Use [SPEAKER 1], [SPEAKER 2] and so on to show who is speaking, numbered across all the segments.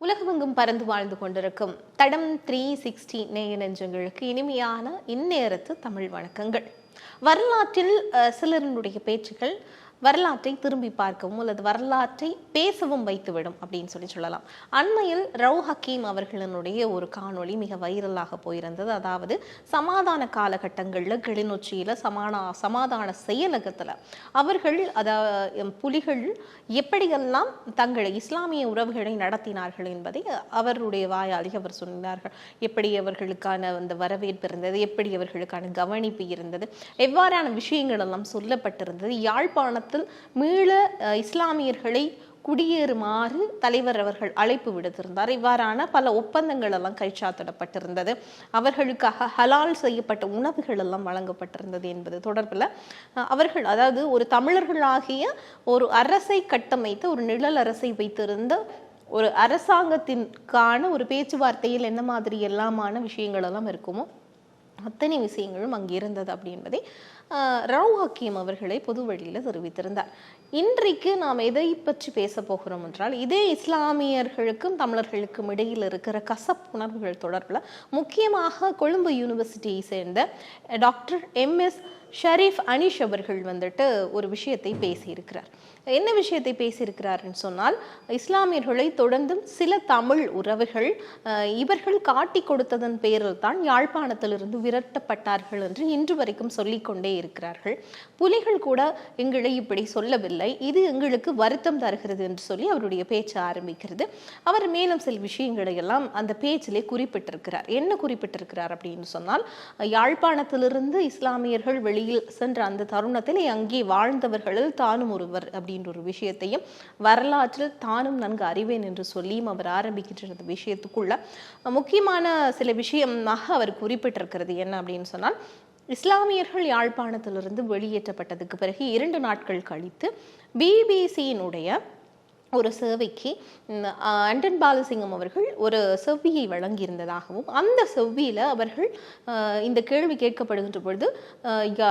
[SPEAKER 1] உலகமெங்கும் பறந்து வாழ்ந்து கொண்டிருக்கும் தடம் த்ரீ சிக்ஸ்டி நேய நெஞ்சங்களுக்கு இனிமையான இந்நேரத்து தமிழ் வணக்கங்கள். வரலாற்றில் சிலருடைய சிலரினுடைய பேச்சுகள் வரலாற்றை திரும்பி பார்க்கவும் அல்லது வரலாற்றை பேசவும் வைத்துவிடும் அப்படின்னு சொல்லி சொல்லலாம். அண்மையில் ரவு ஹக்கீம் அவர்களினுடைய ஒரு காணொளி மிக வைரலாக போயிருந்தது. அதாவது சமாதான காலகட்டங்களில் கிளிநொச்சியில் சமானா சமாதான செயலகத்தில் அவர்கள் அதாவது புலிகள் எப்படியெல்லாம் தங்களை இஸ்லாமிய உறவுகளை நடத்தினார்கள் என்பதை அவருடைய வாயாளி அவர் சொன்னார்கள். எப்படி அவர்களுக்கான அந்த வரவேற்பு இருந்தது? எப்படி அவர்களுக்கான கவனிப்பு இருந்தது? எவ்வாறான விஷயங்கள் எல்லாம் சொல்லப்பட்டிருந்தது? யாழ்ப்பாணத்தில் மீள இஸ்லாமியர்களை குடியேறுமாறு தலைவர் அவர்கள் அழைப்பு விடுத்திருந்தார். இவ்வாறான பல ஒப்பந்தங்கள் எல்லாம் கைச்சாத்திடப்பட்டிருந்தது. அவர்களுக்காக ஹலால் செய்யப்பட்ட உணவுகள் எல்லாம் வழங்கப்பட்டிருந்தது என்பது தொடர்பில் அவர்கள் அதாவது ஒரு தமிழர்களாகிய ஒரு அரசை கட்டமைத்து ஒரு நிழல் அரசை வைத்திருந்த ஒரு அரசாங்கத்திற்கான ஒரு பேச்சுவார்த்தையில் என்ன மாதிரி எல்லாமான விஷயங்கள் எல்லாம் இருக்குமோ அத்தனை விஷயங்களும் அங்கே இருந்தது அப்படி என்பதை ரவு ஹக்கீம் அவர்களை பொது வழியில் தெரிவித்திருந்தார். இன்றைக்கு நாம் எதை பற்றி பேச போகிறோம் என்றால் இதே இஸ்லாமியர்களுக்கும் தமிழர்களுக்கும் இடையில் இருக்கிற கசப்புணர்வுகள் தொடர்பில் முக்கியமாக கொழும்பு யூனிவர்சிட்டியை சேர்ந்த டாக்டர் எம்எஸ் ஷரீஃப் அனீஷ் அவர்கள் வந்துட்டு ஒரு விஷயத்தை பேசியிருக்கிறார். என்ன விஷயத்தை பேசியிருக்கிறார்னு சொன்னால் இஸ்லாமியர்களை தொடர்ந்தும் சில தமிழ் உறவுகள் இவர்கள் காட்டி கொடுத்ததன் பேரில் தான் யாழ்ப்பாணத்திலிருந்து விரட்டப்பட்டார்கள் என்று இன்று வரைக்கும் சொல்லிக்கொண்டே இருக்கிறார்கள். புலிகள் கூட எங்களை இப்படி சொல்லவில்லை. இது எங்களுக்கு வருத்தம் தருகிறது என்று சொல்லி அவருடைய பேச்சு ஆரம்பிக்கிறது. அவர் மேலும் சில விஷயங்களை எல்லாம் அந்த பேச்சிலே குறிப்பிட்டிருக்கிறார். என்ன குறிப்பிட்டிருக்கிறார் அப்படின்னு சொன்னால் யாழ்ப்பாணத்திலிருந்து இஸ்லாமியர்கள் வெளியில் சென்ற அந்த தருணத்தில் அங்கே வாழ்ந்தவர்களில் தானும் ஒருவர் அப்படின்ற ஒரு விஷயத்தையும் வரலாற்றில் தானும் நன்கு அறிவேன் என்று சொல்லியும் அவர் ஆரம்பிக்கின்ற அந்த விஷயத்துக்குள்ள முக்கியமான சில விஷயமாக அவர் குறிப்பிட்டிருக்கிறது. என்ன அப்படின்னு சொன்னால் இஸ்லாமியர்கள் யாழ்ப்பாணத்திலிருந்து வெளியேற்றப்பட்டதுக்கு பிறகு இரண்டு நாட்கள் கழித்து பிபிசியினுடைய ஒரு சேவைக்கு அண்டன் பாலசிங்கம் அவர்கள் ஒரு செவ்வியை வழங்கியிருந்ததாகவும் அந்த செவ்வியில் அவர்கள் இந்த கேள்வி கேட்கப்படுகின்ற பொழுது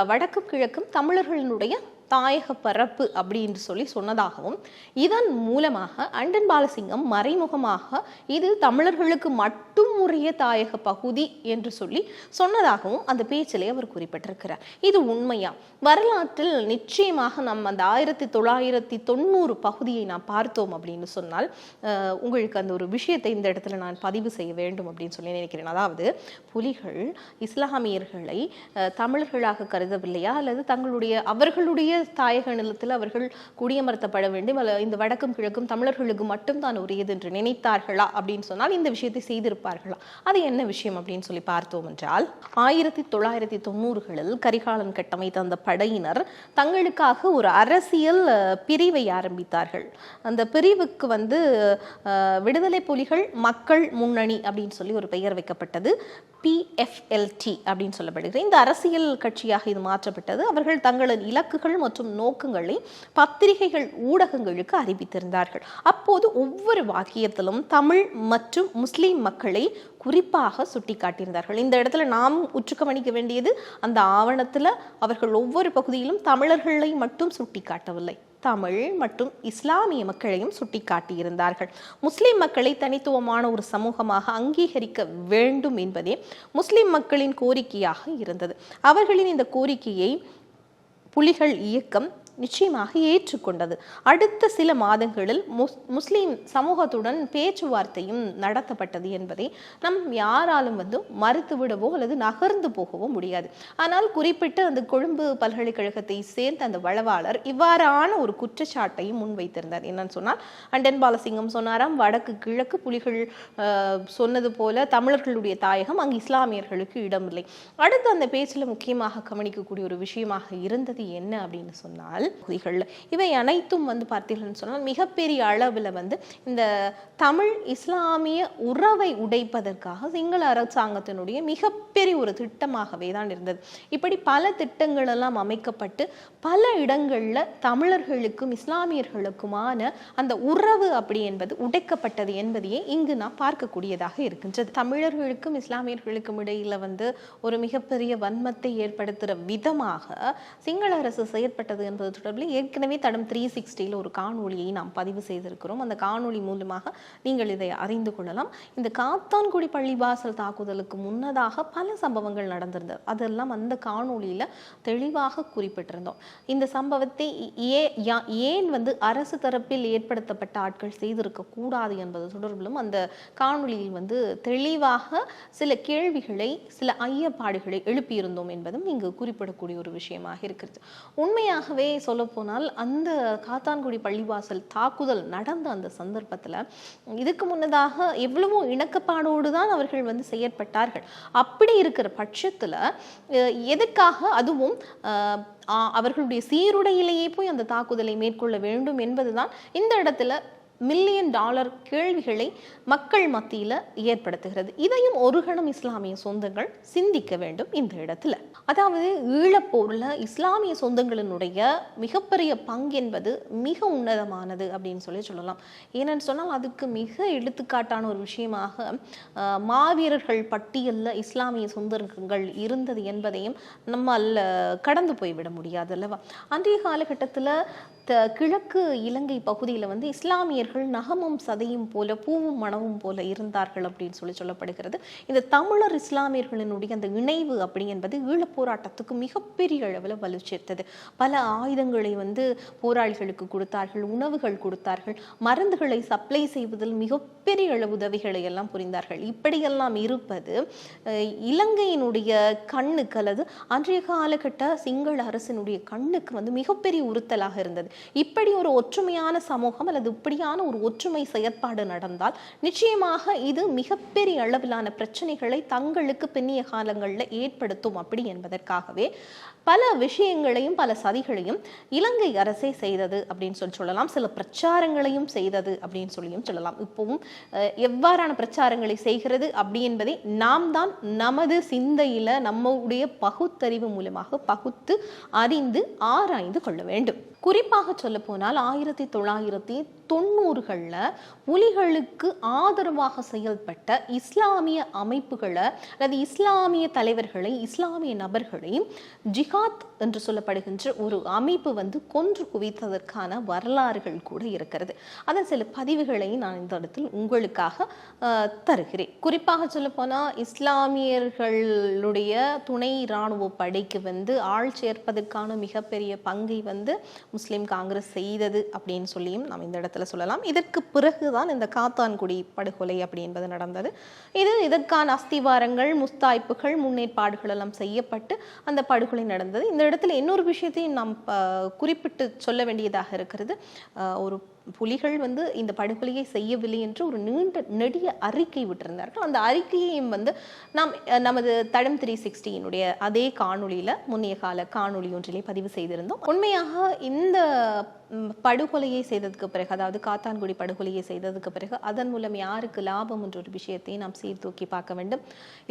[SPEAKER 1] வடக்கும் கிழக்கும் தமிழர்களினுடைய தாயக பரப்பு அப்படின்னு சொல்லி சொன்னதாகவும் இதன் மூலமாக அண்டன் பாலசிங்கம் மறைமுகமாக இது தமிழர்களுக்கு மட்டும் உரிய தாயக பகுதி என்று சொல்லி சொன்னதாகவும் அந்த பேச்சிலே அவர் குறிப்பிட்டிருக்கிறார். இது உண்மையா? வரலாற்றில் நிச்சயமாக நம்ம அந்த ஆயிரத்தி தொள்ளாயிரத்தி தொண்ணூறு பகுதியை நாம் பார்த்தோம் அப்படின்னு சொன்னால் உங்களுக்கு அந்த ஒரு விஷயத்தை இந்த இடத்துல நான் பதிவு செய்ய வேண்டும் அப்படின்னு சொல்லி நினைக்கிறேன். அதாவது புலிகள் இஸ்லாமியர்களை தமிழர்களாக கருதவில்லையா? அல்லது தங்களுடைய அவர்களுடைய தாயக நிலத்தில் அவர்கள் குடியமர்த்தப்பட வேண்டும். இந்த வடக்கும் கிழக்கும் தமிழர்களுக்கு மட்டும் தான் உரியது என்று நினைத்தார்களா அப்படின்னு சொன்னால் இந்த விஷயத்தை செய்திருப்பார்களா? அது என்ன விஷயம் அப்படின்னு சொல்லி பார்த்தோம் என்றால் ஆயிரத்தி தொள்ளாயிரத்தி தொண்ணூறுகளில் கரிகாலன் கட்டமைத்த அந்த படையினர் தங்களுக்காக ஒரு அரசியல் பிரிவை ஆரம்பித்தார்கள். அந்த பிரிவுக்கு வந்து விடுதலை புலிகள் மக்கள் முன்னணி அப்படின்னு சொல்லி ஒரு பெயர் வைக்கப்பட்டது. பிஎஃப்எல்டி அப்படின்னு சொல்லப்படுகிறது. இந்த அரசியல் கட்சியாக இது மாற்றப்பட்டது. அவர்கள் தங்களது இலக்குகள் மற்றும் நோக்கங்களை பத்திரிகைகள் ஊடகங்களுக்கு அறிவித்திருந்தார்கள். அப்போது ஒவ்வொரு வாக்கியத்திலும் தமிழ் மற்றும் முஸ்லீம் மக்களை குறிப்பாக சுட்டிக்காட்டியிருந்தார்கள். இந்த இடத்துல நாம் உற்று கவனிக்க வேண்டியது அந்த ஆவணத்தில் அவர்கள் ஒவ்வொரு பகுதியிலும் தமிழர்களை மட்டும் சுட்டிக்காட்டவில்லை. தமிழ் மற்றும் இஸ்லாமிய மக்களையும் சுட்டிக்காட்டியிருந்தார்கள். முஸ்லிம் மக்களை தனித்துவமான ஒரு சமூகமாக அங்கீகரிக்க வேண்டும் என்பதே முஸ்லிம் மக்களின் கோரிக்கையாக இருந்தது. அவர்களின் இந்த கோரிக்கையை புலிகள் இயக்கம் நிச்சயமாக ஏற்றுக்கொண்டது. அடுத்த சில மாதங்களில் முஸ் முஸ்லீம் சமூகத்துடன் பேச்சுவார்த்தையும் நடத்தப்பட்டது என்பதை நம் யாராலும் வந்து மறுத்துவிடவோ அல்லது நகர்ந்து போகவோ முடியாது. ஆனால் குறிப்பிட்ட அந்த கொழும்பு பல்கலைக்கழகத்தை சேர்ந்த அந்த வளவாளர் இவ்வாறான ஒரு குற்றச்சாட்டையும் முன்வைத்திருந்தார். என்னன்னு சொன்னால் அண்டன் பாலசிங்கம் சொன்னாராம் வடக்கு கிழக்கு புலிகள் சொன்னது போல தமிழர்களுடைய தாயகம் அங்கு இஸ்லாமியர்களுக்கு இடமில்லை. அடுத்து அந்த பேச்சில் முக்கியமாக கவனிக்கக்கூடிய ஒரு விஷயமாக இருந்தது என்ன அப்படின்னு சொன்னால் பகுதிகளில் இவை அனைத்தும் வந்து பார்த்தீர்கள்னு சொன்னால் மிகப்பெரிய அளவில் வந்து இந்த தமிழ் இஸ்லாமிய உறவை உடைப்பதற்காக சிங்கள அரசாங்கத்தினுடைய மிகப்பெரிய ஒரு திட்டமாகவே தான் இருந்தது. இப்படி பல திட்டங்கள் எல்லாம் அமைக்கப்பட்டு பல இடங்களில் தமிழர்களுக்கும் இஸ்லாமியர்களுக்குமான அந்த உறவு அப்படி என்பது உடைக்கப்பட்டது என்பதையே இங்கு நாம் பார்க்கக்கூடியதாக இருக்கின்றது. தமிழர்களுக்கும் இஸ்லாமியர்களுக்கும் இடையில வந்து ஒரு மிகப்பெரிய வன்மத்தை ஏற்படுத்துகிற விதமாக சிங்கள அரசு செயற்பட்டது என்பது தொடர்பில் ஏற்கனவே தடம் த்ரீ சிக்ஸ்டியில் ஒரு காணொளியை நாம் பதிவு செய்திருக்கிறோம். அந்த காணொளி மூலமாக நீங்கள் இதை அறிந்து கொள்ளலாம். இந்த காத்தான்குடி பள்ளிவாசல் தாக்குதலுக்கு முன்னதாக பல சம்பவங்கள் நடந்திருந்தது. அதெல்லாம் அந்த காணொலியில் தெளிவாக குறிப்பிட்டிருந்தோம். இந்த சம்பவத்தை ஏ ஏன் வந்து அரசு தரப்பில் ஏற்படுத்தப்பட்ட ஆட்கள் செய்திருக்க கூடாது என்பது தொடர்பிலும் அந்த காணொளியில் வந்து தெளிவாக சில கேள்விகளை சில ஐயப்பாடுகளை எழுப்பியிருந்தோம் என்பதும் இங்கு குறிப்பிடக்கூடிய ஒரு விஷயமாக இருக்கிறது. உண்மையாகவே சொல்லப்போனால் அந்த காத்தான்குடி பள்ளிவாசல் தாக்குதல் நடந்த அந்த சந்தர்ப்பத்தில் இதுக்கு முன்னதாக எவ்வளவோ இணக்கப்பாடோடு தான் அவர்கள் வந்து செயற்பட்டார்கள். அப்படி இருக்கிற பட்சத்தில் எதுக்காக அதுவும் அவர்களுடைய சீருடையிலேயே போய் அந்த தாக்குதலை மேற்கொள்ள வேண்டும் என்பதுதான் இந்த இடத்துல மில்லியன் டாலர் கேள்விகளை மக்கள் மத்தியில் ஏற்படுத்துகிறது. இதையும் ஒரு கணம் இஸ்லாமிய சொந்தங்கள் சிந்திக்க வேண்டும் இந்த இடத்துல. அதாவது ஈழப்போரில் இஸ்லாமிய சொந்தங்களினுடைய மிகப்பெரிய பங்கு என்பது மிக உன்னதமானது அப்படின்னு சொல்லி சொல்லலாம். ஏனென்னு சொன்னால் அதுக்கு மிக எடுத்துக்காட்டான ஒரு விஷயமாக மாவீரர்கள் பட்டியலில் இஸ்லாமிய சொந்தங்கள் இருந்தது என்பதையும் நம்மால் கடந்து போய்விட முடியாது அல்லவா? அன்றைய காலகட்டத்தில் த கிழக்கு இலங்கை பகுதியில் வந்து இஸ்லாமியர்கள் நகமும் சதையும் போல பூவும் மணவும் போல இருந்தார்கள் அப்படின்னு சொல்லி சொல்லப்படுகிறது. இந்த தமிழர் இஸ்லாமியர்களினுடைய அந்த இணைவு அப்படி என்பது ஈழப் போராட்டத்துக்கு மிகப்பெரிய அளவில் வலு சேர்த்தது. பல ஆயுதங்களை வந்து போராளிகளுக்கு கொடுத்தார்கள் உணவுகள் கொடுத்தார்கள் மருந்துகளை சப்ளை செய்வதில் மிகப்பெரிய அளவு உதவிகளை எல்லாம் புரிந்தார்கள். இப்படியெல்லாம் இருப்பது இலங்கையினுடைய கண்ணுக்கு அல்லது அன்றைய காலகட்ட சிங்கள அரசினுடைய கண்ணுக்கு வந்து மிகப்பெரிய உறுத்தலாக இருந்தது. இப்படி ஒரு ஒற்றுமையான சமூகம் அல்லது இப்படியான ஒரு ஒற்றுமை செயற்பாடு நடந்தால் நிச்சயமாக இது மிகப்பெரிய அளவிலான பிரச்சனைகளை தங்களுக்கு பின்னிய காலங்களில் ஏற்படுத்தும் அப்படி என்பதற்காகவே பல விஷயங்களையும் பல சதிகளையும் இலங்கை அரசே செய்தது அப்படின்னு சொல்லி சொல்லலாம். சில பிரச்சாரங்களையும் செய்தது அப்படின்னு சொல்லியும் சொல்லலாம். இப்போவும் எவ்வாறான பிரச்சாரங்களை செய்கிறது அப்படி என்பதை நாம் தான் நமது சிந்தையில நம்முடைய பகுத்தறிவு மூலமாக பகுத்து அறிந்து ஆராய்ந்து கொள்ள வேண்டும். குறிப்பாக சொல்ல போனால் ஆயிரத்தி தொள்ளாயிரத்தி தொண்ணூறுகளில் புலிகளுக்கு ஆதரவாக செயல்பட்ட இஸ்லாமிய அமைப்புகளை அல்லது இஸ்லாமிய தலைவர்களை இஸ்லாமிய நபர்களை ஜிஹாத் என்று சொல்லப்படுகின்ற ஒரு அமைப்பு வந்து கொன்று குவித்ததற்கான வரலாறுகள் கூட இருக்கிறது. அதன் சில பதிவுகளை நான் இந்த இடத்தில் உங்களுக்காக தருகிறேன். குறிப்பாக சொல்லப்போனால் இஸ்லாமியர்களுடைய துணை இராணுவ படைக்கு வந்து ஆள் சேர்ப்பதற்கான மிகப்பெரிய பங்கை வந்து முஸ்லீம் காங்கிரஸ் செய்தது அப்படின்னு சொல்லியும் நாம் இந்த இடத்துல சொல்லலாம். இதற்கு பிறகுதான் இந்த காத்தான்குடி படுகொலை அப்படி என்பது நடந்தது. இது இதற்கான அஸ்திவாரங்கள் முஸ்தாய்ப்புகள் முன்னேற்பாடுகள் எல்லாம் செய்யப்பட்டு அந்த படுகொலை நடந்தது. இந்த இடத்துல இன்னொரு விஷயத்தையும் நாம் குறிப்பிட்டு சொல்ல வேண்டியதாக இருக்கிறது. ஒரு புலிகள் வந்து இந்த படுகொலையை செய்யவில்லை என்று ஒரு நீண்ட நெடிய அறிக்கை விட்டிருந்தார்கள். அந்த அறிக்கையையும் வந்து நாம் நமது தடம் த்ரீ சிக்ஸ்டியினுடைய அதே காணொளியில் முன்னைய கால காணொளி ஒன்றிலே பதிவு செய்திருந்தோம். உண்மையாக இந்த படுகொலையை செய்ததுக்கு பிறகு அதாவது காத்தான்குடி படுகொலையை செய்ததுக்கு பிறகு அதன் மூலம் யாருக்கு லாபம் என்ற ஒரு விஷயத்தை நாம் சீர்தூக்கி பார்க்க வேண்டும்.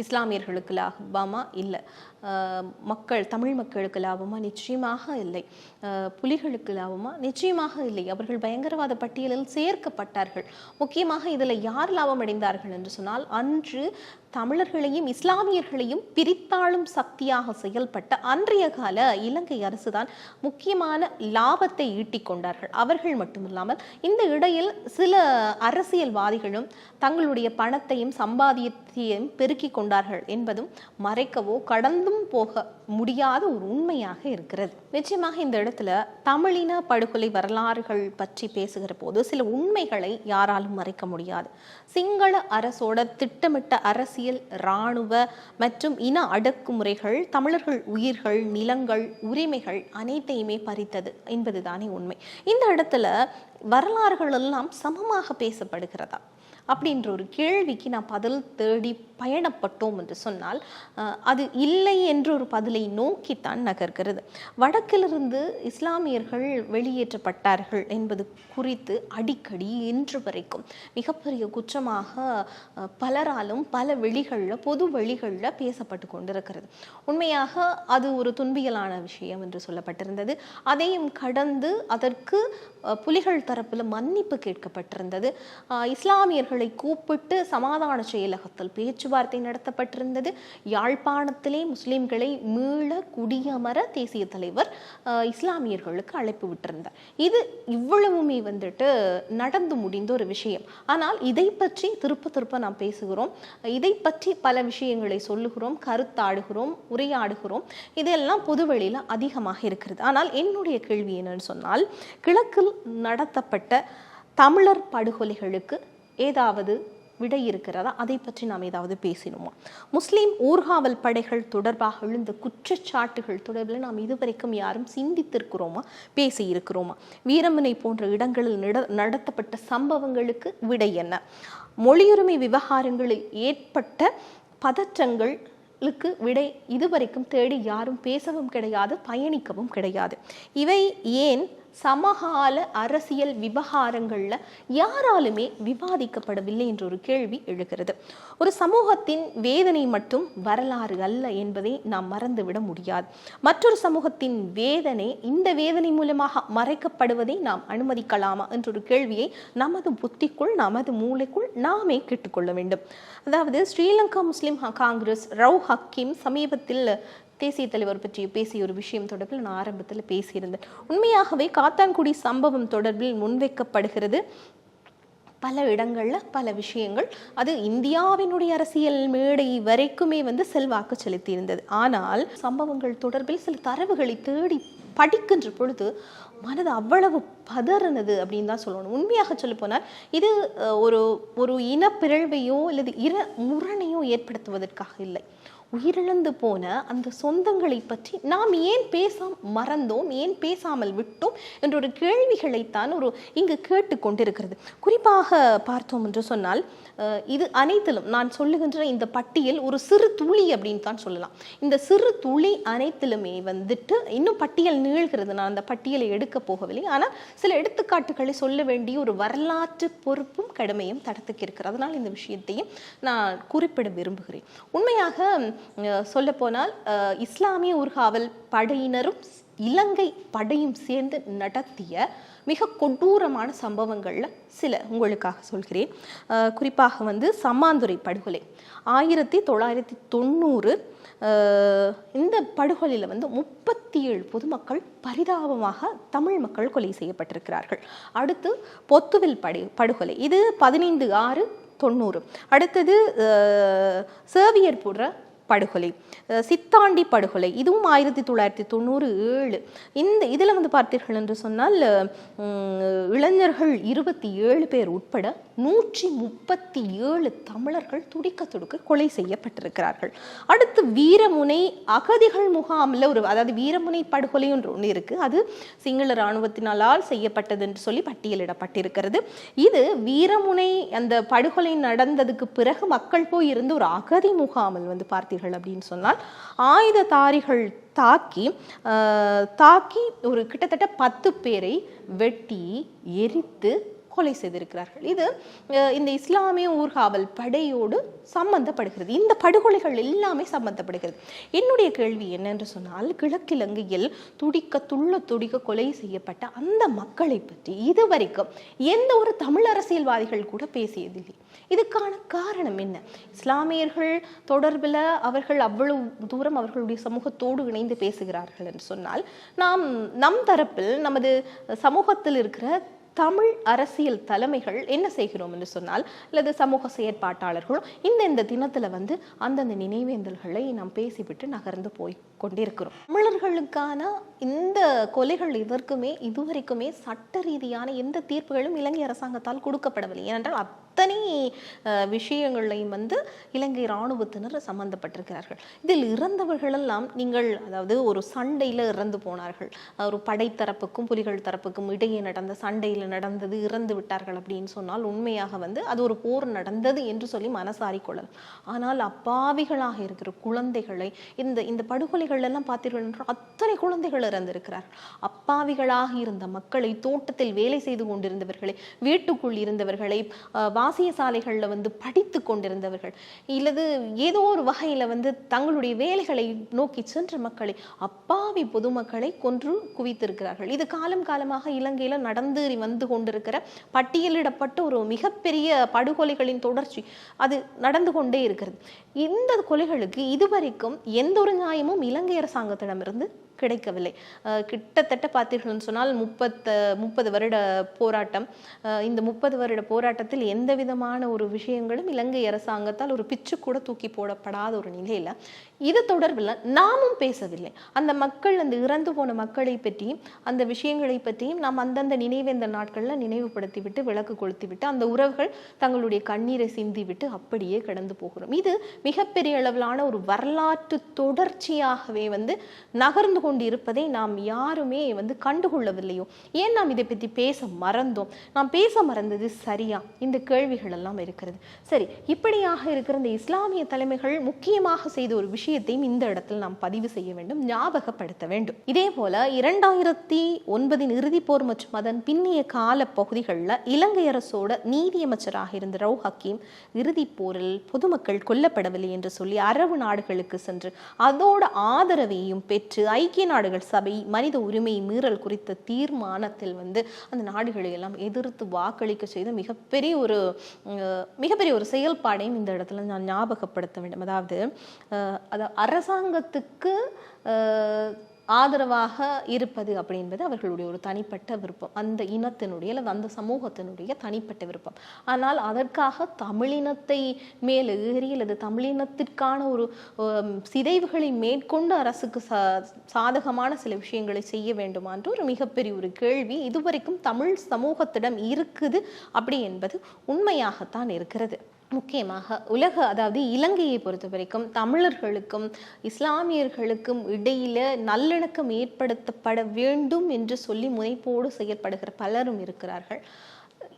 [SPEAKER 1] இஸ்லாமியர்களுக்கு லாபமா? இல்லை. மக்கள் தமிழ் மக்களுக்கு லாபமா? நிச்சயமாக இல்லை. புலிகளுக்கு லாபமா? நிச்சயமாக இல்லை. அவர்கள் பயங்கரவாத பட்டியலில் சேர்க்கப்பட்டார்கள். முக்கியமாக இதில் யார் லாபம் அடைந்தார்கள் என்று சொன்னால் அன்று தமிழர்களையும் இஸ்லாமியர்களையும் பிரித்தாளும் சக்தியாக செயல்பட்ட அன்றைய கால இலங்கை அரசுதான் முக்கியமான லாபத்தை ஈட்டிக் கொண்டார்கள். அவர்கள் மட்டுமில்லாமல் இந்த இடையில் சில அரசியல்வாதிகளும் தங்களுடைய பணத்தையும் சக்தியையும் பெருக்கிக் கொண்டார்கள் என்பதும் மறைக்கவோ கடந்தும் போக முடியாத ஒரு உண்மையாக இருக்கிறது. நிச்சயமாக இந்த இடத்துல தமிழின படுகொலை வரலாறுகள் பற்றி பேசுகிற போது சில உண்மைகளை யாராலும் மறைக்க முடியாது. சிங்கள அரசோட திட்டமிட்ட அரசியல் இராணுவ மற்றும் இன அடக்குமுறைகள் தமிழர்கள் உயிர்கள் நிலங்கள் உரிமைகள் அனைத்தையுமே பறித்தது என்பதுதானே உண்மை. இந்த இடத்துல வரலாறுகள் எல்லாம் சமமாக பேசப்படுகிறதா? அப்படின்ற ஒரு கேள்விக்கு நான் பதில் தேடி பயணப்பட்டோம் என்று சொன்னால் அது இல்லை என்ற ஒரு பதிலை நோக்கித்தான் நகர்கிறது. வடக்கிலிருந்து இஸ்லாமியர்கள் வெளியேற்றப்பட்டார்கள் என்பது குறித்து அடிக்கடி இன்று வரைக்கும் மிகப்பெரிய குற்றமாக பலராலும் பல வெளிகளில் பொது வெளிகளில் பேசப்பட்டு கொண்டிருக்கிறது. உண்மையாக அது ஒரு துன்பியலான விஷயம் என்று சொல்லப்பட்டிருந்தது. அதையும் கடந்து அதற்கு புலிகள் தரப்பில் மன்னிப்பு கேட்கப்பட்டிருந்தது. இஸ்லாமியர்களை கூப்பிட்டு சமாதான செயலகத்தில் பேச்சுவார்த்தை நடத்தப்பட்டிருந்தது. யாழ்ப்பாணத்திலே முஸ்லிம்களை மீள குடியமர தேசிய தலைவர் இஸ்லாமியர்களுக்கு அழைப்பு விட்டிருந்தார். இது இவ்வளவுமே வந்துட்டு நடந்து முடிந்த ஒரு விஷயம். ஆனால் இதை பற்றி திருப்ப திருப்ப நாம் பேசுகிறோம். இதை பற்றி பல விஷயங்களை சொல்லுகிறோம் கருத்தாடுகிறோம் உரையாடுகிறோம். இதெல்லாம் பொதுவெளியில் அதிகமாக இருக்கிறது. ஆனால் என்னுடைய கேள்வி என்னன்னு சொன்னால் கிழக்கில் நடத்தப்பட்ட தமிழர் படுகொலைகளுக்கு ஏதாவது விடை இருக்கிறதா? அதை பற்றி நாம் ஏதாவது பேசினோமா? முஸ்லீம் ஊர்காவல் படைகள் தொடர்பாக எழுந்த குற்றச்சாட்டுகள் தொடர்பில் நாம் இதுவரைக்கும் யாரும் சிந்தித்திருக்கிறோமா? பேசி இருக்கிறோமா வீரமனை போன்ற இடங்களில் நட- நடத்தப்பட்ட சம்பவங்களுக்கு விடை என்ன? மொழியுரிமை விவகாரங்களில் ஏற்பட்ட பதற்றங்களுக்கு விடை இதுவரைக்கும் தேடி யாரும் பேசவும் கிடையாது பயணிக்கவும் கிடையாது. இவை ஏன் சமகால அரசியல் விவகாரங்களில் யாராலுமே விவாதிக்கப்படவில்லை என்ற ஒரு கேள்வி எழுகிறது. ஒரு சமூகத்தின் வேதனை மட்டும் வரலாறு அல்ல என்பதை நாம் மறந்துவிட முடியாது. மற்றொரு சமூகத்தின் வேதனை இந்த வேதனை மூலமாக மறைக்கப்படுவதை நாம் அனுமதிக்கலாமா என்ற ஒரு கேள்வியை நமது புத்திக்குள் நமது மூளைக்குள் நாமே கேட்டுக்கொள்ள வேண்டும். அதாவது ஸ்ரீலங்கா முஸ்லிம் காங்கிரஸ் ரவு ஹக்கீம் சமீபத்தில் தேசிய தலைவர் பற்றி பேசிய ஒரு விஷயம் தொடர்பில் நான் ஆரம்பத்தில் பேசியிருந்தேன். உண்மையாகவே காத்தான்குடி சம்பவம் தொடர்பில் முன்வைக்கப்படுகிறது. பல இடங்களில் பல விஷயங்கள். அது இந்தியாவினுடைய அரசியல் மேடை வரைக்குமே வந்து செல்வாக்கு செலுத்தியிருந்தது. ஆனால் சம்பவங்கள் தொடர்பில் சில தரவுகளை தேடி படிக்கின்ற பொழுது மனது அவ்வளவு பதறினது அப்படின்னு தான் சொல்லணும். உண்மையாக சொல்லப்போனால் இது ஒரு ஒரு இனப்பிறழ்வையோ அல்லது இன முரணையோ ஏற்படுத்துவதற்காக இல்லை. உயிரிழந்து போன அந்த சொந்தங்களை பற்றி நாம் ஏன் பேச மறந்தோம்? ஏன் பேசாமல் விட்டோம்? என்ற ஒரு கேள்விகளைத்தான் ஒரு இங்கு கேட்டுக்கொண்டிருக்கிறது. குறிப்பாக பார்த்தோம் என்று சொன்னால் இது அனைத்திலும் நான் சொல்லுகின்ற இந்த பட்டியல் ஒரு சிறு துளி அப்படின்னு தான் சொல்லலாம். இந்த சிறு துளி அனைத்திலுமே வந்துட்டு இன்னும் பட்டியல் நீள்கிறது. நான் அந்த பட்டியலை எடுக்க போகவில்லை. ஆனால் சில எடுத்துக்காட்டுகளை சொல்ல வேண்டிய ஒரு வரலாற்று பொறுப்பும் கடமையும் தடத்துக்கு இருக்கிறது அதனால் இந்த விஷயத்தையும் நான் குறிப்பிட விரும்புகிறேன். உண்மையாக சொல்ல போனால் இஸ்லாமிய ஊர்காவல் படையினரும் இலங்கை படையும் சேர்ந்து நடத்திய மிக கொடூரமான சம்பவங்களில் சில உங்களுக்காக சொல்கிறேன். குறிப்பாக வந்து சம்மாந்துறை படுகொலை. ஆயிரத்தி தொள்ளாயிரத்தி தொண்ணூறு இந்த படுகொலையில் வந்து முப்பத்தி ஏழு பொதுமக்கள் பரிதாபமாக தமிழ் மக்கள் கொலை செய்யப்பட்டிருக்கிறார்கள். அடுத்து பொத்துவில் படு படுகொலை. இது பதினைந்து ஆறு தொண்ணூறு. அடுத்தது சேவியர் போன்ற படுகொலை. சித்தாண்டி படுகொலை. இதுவும் ஆயிரத்தி தொள்ளாயிரத்தி தொண்ணூறு ஏழு. இந்த இதில் வந்து பார்த்தீர்கள் என்று சொன்னால் இளைஞர்கள் இருபத்தி ஏழு பேர் உட்பட நூற்றி முப்பத்தி ஏழு தமிழர்கள் துடிக்க துடுக்க கொலை செய்யப்பட்டிருக்கிறார்கள். அடுத்து வீரமுனை அகதிகள் முகாமில் ஒரு அதாவது வீரமுனை படுகொலை ஒன்று ஒன்று இருக்கு. அது சிங்கள இராணுவத்தினால் செய்யப்பட்டது என்று சொல்லி பட்டியலிடப்பட்டிருக்கிறது. இது வீரமுனை அந்த படுகொலை நடந்ததுக்கு பிறகு மக்கள் போய் இருந்து ஒரு அகதி முகாமில் வந்து பார்த்தீர்கள் அப்படின்னு சொன்னால் ஆயுததாரிகள் தாக்கி தாக்கி ஒரு கிட்டத்தட்ட பத்து பேரை வெட்டி எரித்து கொலை செய்திருக்கிறார்கள். இது இந்த இஸ்லாமிய ஊர்காவல் படையோடு சம்பந்தப்படுகிறது. இந்த படுகொலைகள் எல்லாமே சம்பந்தப்படுகிறது. என்னுடைய கேள்வி என்னென்று சொன்னால் கிழக்கிலங்கையில் துடிக்க துள்ள துடிக்க கொலை செய்யப்பட்ட அந்த மக்களை பற்றி இதுவரைக்கும் எந்த ஒரு தமிழ் அரசியல்வாதிகள் கூட பேசியதில்லை. இதுக்கான காரணம் என்ன? இஸ்லாமியர்கள் தொடர்பில் அவர்கள் அவ்வளவு தூரம் அவர்களுடைய சமூகத்தோடு இணைந்து பேசுகிறார்கள் என்று சொன்னால் நாம் நம் தரப்பில் நமது சமூகத்தில் இருக்கிற தமிழ் அரசியல் தலைமைகள் என்ன செய்கிறோம் என்று சொன்னால் அல்லது சமூக செயற்பாட்டாளர்களும் இந்த இந்த தினத்தில் வந்து அந்தந்த நினைவேந்தல்களை நாம் பேசிவிட்டு நகர்ந்து போய் கொண்டிருக்கிறோம். தமிழர்களுக்கான இந்த கொலைகள் இதற்குமே இதுவரைக்குமே சட்ட ரீதியான எந்த தீர்ப்புகளும் இலங்கை அரசாங்கத்தால் கொடுக்கப்படவில்லை. ஏனென்றால் அத்தனை விஷயங்களையும் வந்து இலங்கை இராணுவத்தினர் சம்பந்தப்பட்டிருக்கிறார்கள். இதில் இறந்தவர்களெல்லாம் நீங்கள் அதாவது ஒரு சண்டையில் இறந்து போனார்கள். ஒரு படைத்தரப்புக்கும் புலிகள் தரப்புக்கும் இடையே நடந்த சண்டையில் நடந்தது இறந்து விட்டார்கள் அப்படின்னு சொன்னால் உண்மையாக வந்து அது ஒரு போர் நடந்தது என்று சொல்லி மனசாரி ஆனால் அப்பாவிகளாக இருக்கிற குழந்தைகளை இந்த இந்த படுகொலைகள் குழந்தைகள் எல்லாம் பார்த்தீர்கள் என்றால் அத்தனை குழந்தைகள் இறந்திருக்கிறார் அப்பாவிகளாக இருந்த மக்களை தோட்டத்தில் வேலை செய்து கொண்டிருந்தவர்களை வீட்டுக்குள் இருந்தவர்களை வாசிய சாலைகளில் வந்து படித்து கொண்டிருந்தவர்கள் இல்லது ஏதோ ஒரு வகையில் வந்து தங்களுடைய வேலைகளை நோக்கி சென்ற மக்களை அப்பாவி பொதுமக்களை கொன்று குவித்திருக்கிறார்கள். இது காலம் காலமாக இலங்கையில் நடந்து வந்து கொண்டிருக்கிற பட்டியலிடப்பட்ட ஒரு மிகப்பெரிய படுகொலைகளின் தொடர்ச்சி அது நடந்து கொண்டே இருக்கிறது. இந்த கொலைகளுக்கு இதுவரைக்கும் எந்த ஒரு நியாயமும் இலங்கை அரசாங்கத்திடமிருந்து கிடைக்கவில்லை. கிட்டத்தட்ட பார்த்தீர்கள்னு சொன்னால் முப்பத்து முப்பது வருட போராட்டம். இந்த முப்பது வருட போராட்டத்தில் எந்த விதமான ஒரு விஷயங்களும் இலங்கை அரசாங்கத்தால் ஒரு பிச்சு கூட தூக்கி போடப்படாத ஒரு நிலையில் இது தொடர்பில் நாமும் பேசவில்லை. அந்த மக்கள் அந்த இறந்து போன மக்களை பற்றியும் அந்த விஷயங்களை பற்றியும் நாம் அந்தந்த நினைவேந்த நாட்களில் நினைவுபடுத்தி விட்டு விளக்கு கொளுத்தி விட்டு அந்த உறவுகள் தங்களுடைய கண்ணீரை சிந்தி விட்டு அப்படியே கடந்து போகிறோம். இது மிகப்பெரிய அளவிலான ஒரு வரலாற்று தொடர்ச்சியாகவே வந்து நகர்ந்து கொண்டு இருப்பதை நாம் யாருமே வந்து கண்டுகொள்ளவில்லையோ. ஏன் நாம் இதை பற்றி பேச மறந்தோம்? நாம் பேச மறந்தது சரியா? இந்த கேள்விகள் எல்லாம் இருக்கிறது. சரி இப்படியாக இருக்கிற இந்த இஸ்லாமிய தலைமைகள் முக்கியமாக செய்த ஒரு விஷயத்தையும் இந்த இடத்தில் நாம் பதிவு செய்ய வேண்டும் ஞாபகப்படுத்த வேண்டும். இதே போல இரண்டாயிரத்தி ஒன்பதின் இறுதி போர் மற்றும் அதன் பின்னிய கால பகுதிகளில் இலங்கை அரசோட நீதியமைச்சராக இருந்த ரவு ஹக்கீம் இறுதி போரில் பொதுமக்கள் கொல்லப்படவில்லை என்று சொல்லி அரபு நாடுகளுக்கு சென்று அதோட ஆதரவையும் பெற்று ஐக்கிய நாடுகள் சபை மனித உரிமை மீறல் குறித்த தீர்மானத்தில் வந்து அந்த நாடுகளை எல்லாம் எதிர்த்து வாக்களிக்க செய்த மிகப்பெரிய ஒரு மிகப்பெரிய ஒரு செயல்பாடையும் இந்த இடத்துல நான் ஞாபகப்படுத்த வேண்டும். அதாவது அஹ், அரசாங்கத்துக்கு ஆதரவாக இருப்பது அப்படின்பது அவர்களுடைய ஒரு தனிப்பட்ட விருப்பம். அந்த இனத்தினுடைய அல்லது அந்த சமூகத்தினுடைய தனிப்பட்ட விருப்பம். ஆனால் அதற்காக தமிழினத்தை மேல் ஏறி அல்லது தமிழினத்திற்கான ஒரு சிதைவுகளை மேற்கொண்டு அரசுக்கு சா சாதகமான சில விஷயங்களை செய்ய வேண்டுமா என்று ஒரு மிகப்பெரிய ஒரு கேள்வி இதுவரைக்கும் தமிழ் சமூகத்திடம் இருக்குது அப்படி என்பது உண்மையாகத்தான் இருக்கிறது. முக்கியமாக உலக அதாவது இலங்கையை பொறுத்த வரைக்கும் தமிழர்களுக்கும் இஸ்லாமியர்களுக்கும் இடையில நல்லிணக்கம் ஏற்படுத்தப்பட வேண்டும் என்று சொல்லி முனைப்போடு செயற்படுகிற பலரும் இருக்கிறார்கள்.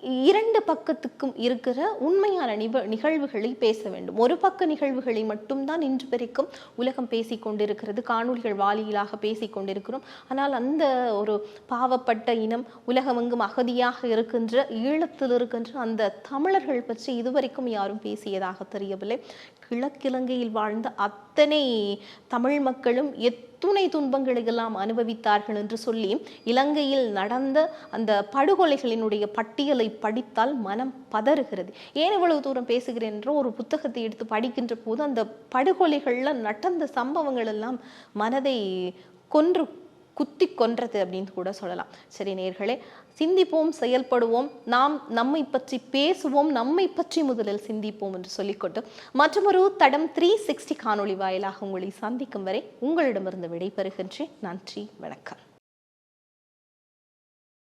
[SPEAKER 1] இரண்டு பக்கத்துக்கும் இருக்கிற உண்மையான நிப நிகழ்வுகளை பேச வேண்டும். ஒரு பக்க நிகழ்வுகளை மட்டும்தான் இன்று வரைக்கும் உலகம் பேசிக் கொண்டிருக்கிறது. காணொளிகள் வாயிலாக பேசி கொண்டிருக்கிறோம். ஆனால் அந்த ஒரு பாவப்பட்ட இனம் உலகமெங்கும் அகதியாக இருக்கின்ற ஈழத்தில் இருக்கின்ற அந்த தமிழர்கள் பற்றி இதுவரைக்கும் யாரும் பேசியதாக தெரியவில்லை. கிழக்கிலங்கையில் வாழ்ந்த அத்தனை தமிழ் மக்களும் எத் துணை துன்பங்களை எல்லாம் அனுபவித்தார்கள் என்று சொல்லி இலங்கையில் நடந்த அந்த படுகொலைகளினுடைய பட்டியலை படித்தால் மனம் பதறுகிறது. ஏன் இவ்வளவு தூரம் பேசுகிறேன் என்ற ஒரு புத்தகத்தை எடுத்து படிக்கின்ற போது அந்த படுகொலைகள்ல நடந்த சம்பவங்கள் எல்லாம் மனதை கொன்று குத்தி கொன்றது அப்படின்னு கூட சொல்லலாம். சரி நேர்களே சிந்திப்போம் செயல்படுவோம். நாம் நம்மை பற்றி பேசுவோம் நம்மை பற்றி முதலில் சிந்திப்போம் என்று சொல்லிக்கொண்டு மற்றொரு தடம் த்ரீ சிக்ஸ்டி காணொளி வாயிலாக உங்களை சந்திக்கும் வரை உங்களிடமிருந்து விடைபெறுகின்றேன். நன்றி வணக்கம்.